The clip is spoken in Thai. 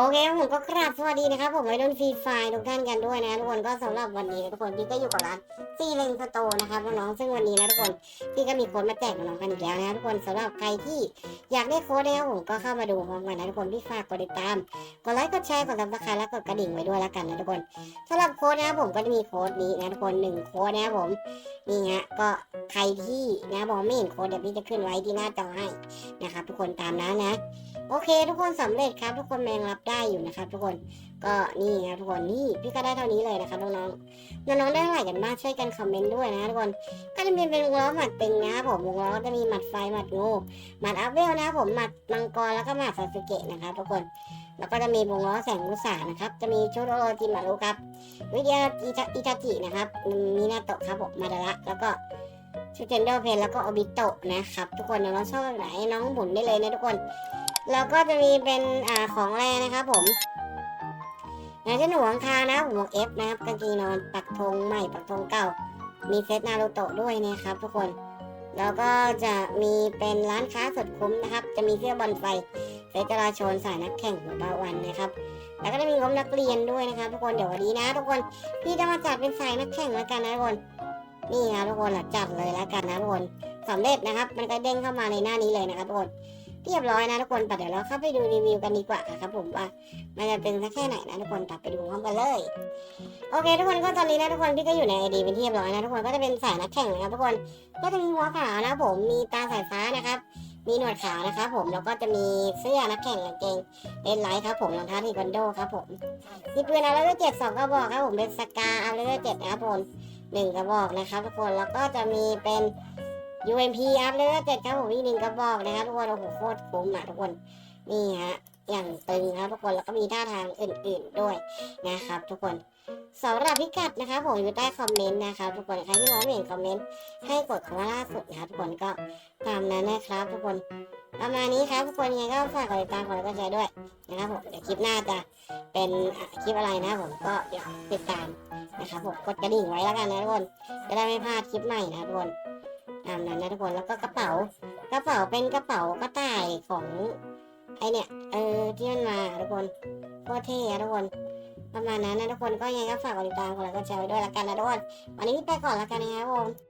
โอเคครับผมก็กราบสวัสดีนะครับ ผมไว้ดนฟรีไฟทุกท่านกันด้วยนะทุกคนก็สำหรับวันนี้นะทุกคนพี่ก็อยู่กับร้านซีเลนสโตนะครับน้องๆซึ่งวันนี้นะทุกคนพี่ก็มีโค้ดมาแจกน้องกันอีกแล้วนะทุกคนสำหรับใครที่อยากได้โค้ดนะครับผมก็เข้ามาดูพร้อมกันนะทุกคนพี่ฝากกดติดตามกดไลค์กดแชร์กดซับสไครต์และกดกระดิ่งไว้ด้วยแล้วกันนะทุกคนสำหรับโค้ดนะครับผมก็จะมีโค้ดนี้นะทุกคนหนึ่งโค้ดนะครับผมนี่ฮะก็ใครที่นะบอกไม่เห็นโค้ดเดี๋ยวพี่จะขึ้นไว้ที่หน้าจอให้นะครับทุกคนตามนั้นนะ โอเค ทุกคนสำเร็จครับทุกคนแมงรับได้อยู่นะครับทุกคนก็นี่ครับทุกคนนี่พี่ก็ได้เท่านี้เลยนะครับน้องๆน้องๆได้เท่าไหร่กันบ้างช่วยกันคอมเมนต์ด้วยนะทุกคนก็จะมีเป็นวงล้อหมัดตึงนะครับผมวงล้อจะมีหมัดไฟหมัดงูหมัดอัพเวลนะครับผมหมัดมังกรแล้วก็หมัดซาสึเกะนะครับทุกคนแล้วก็จะมีวงล้อแสงมุสานะครับ จะมีชุดโอโรจิมารุครับ วิทยาอิตาอิตาจินะครับมีนาโตะครับผมมาดาระแล้วก็ชุดเจนเดอร์เพนแล้วก็อบิโตะนะครับ ทุกคนน้องๆชอบแบบไหนน้องหมุนได้เลยนะทุกคน แล้วก็จะมีเป็นอ่าของแรนะครับผมอย่างเช่นหัวคานะหัวเอฟนะครับกางเกงนอนปักธงใหม่ปักธงเก่า มีเซตนารูโตะด้วยนะครับ ทุกคน แล้วก็จะมีเป็นร้านค้าสุดคุ้มนะครับ จะมีเสื้อบอลไฟเซตจราชนสายนักแข่งของบาวันนะครับแล้วก็จะมีงบนักเรียนด้วยนะครับ ทุกคนเดี๋ยววันนี้นะ ทุกคนพี่จะมาจัดเป็นสายนักแข่งแล้วกันนะทุกคนนี่นะทุกคนจัดเลยแล้วกันนะทุกคนสำเร็จนะครับ มันก็เด้งเข้ามาในหน้านี้เลยนะครับทุกคน เรียบร้อยนะทุกคนแต่เดี๋ยวเราเข้าไปดูรีวิวกันดีกว่าครับผมว่ามันจะเป็นสักแค่ไหนนะทุกคนตัดไปดูพร้อมกันเลยโอเค ทุกคนก็ตอนนี้นะทุกคนพี่ก็อยู่ในไอดีเป็นที่เรียบร้อยนะทุกคนก็จะเป็นสายนักแข่งนะครับทุกคนก็จะมีหัวขาวนะผมมีตาสายฟ้านะครับมีหนวดขาวนะครับผมแล้วก็จะมีเสื้อนักแข่งกางเกงเลนไลท์ครับผมรองเท้าทีควันโดครับผมมีปืนอาร์เลอร์เจ็ดสองกระบอกครับผมเป็นสกาอาร์เลอร์เจ็ดนะครับผมหนึ่งกระบอกนะครับทุกคนแล้วก็จะมีเป็น UMP อัพเลยเจ็ดครับผมอีกหนึ่งกระบอกนะครับทุกคนโอ้โหโคตรคุ้มอะทุกคนนี่ฮะอย่างตึงครับทุกคนแล้วก็มีท่าทางอื่น ๆด้วยนะครับทุกคนสำหรับพิกัดนะครับผมอยู่ใต้คอมเมนต์นะครับทุกคนใครที่มองไม่เห็นคอมเมนต์ให้กดคำว่าล่าสุดนะครับทุกคนก็ตามนั้นนะครับ ทุกคนประมาณนี้ครับทุกคนยังไงก็ฝากกดติดตามกดไลค์กดแชร์ด้วยนะครับผมเดี๋ยวคลิปหน้าจะเป็นคลิปอะไรนะผมก็เดี๋ยวติดตามนะครับผมกดกระดิ่งไว้แล้วกันนะทุกคนจะได้ไม่พลาดคลิปใหม่นะทุกคน ตามนั้นนะทุกคนแล้วก็กระเป๋ากระเป๋าเป็นกระเป๋ากระต่ายของไอเนี่ยเออที่มันมาทุกคนโคตรเท่ทุกคนประมาณนั้นนะทุกคนก็ยังไงก็ฝากกดติดตามกดไลค์กดแชร์ไว้ด้วยละกันนะทุกคนวันนี้ไปก่อนละกันนะครับผม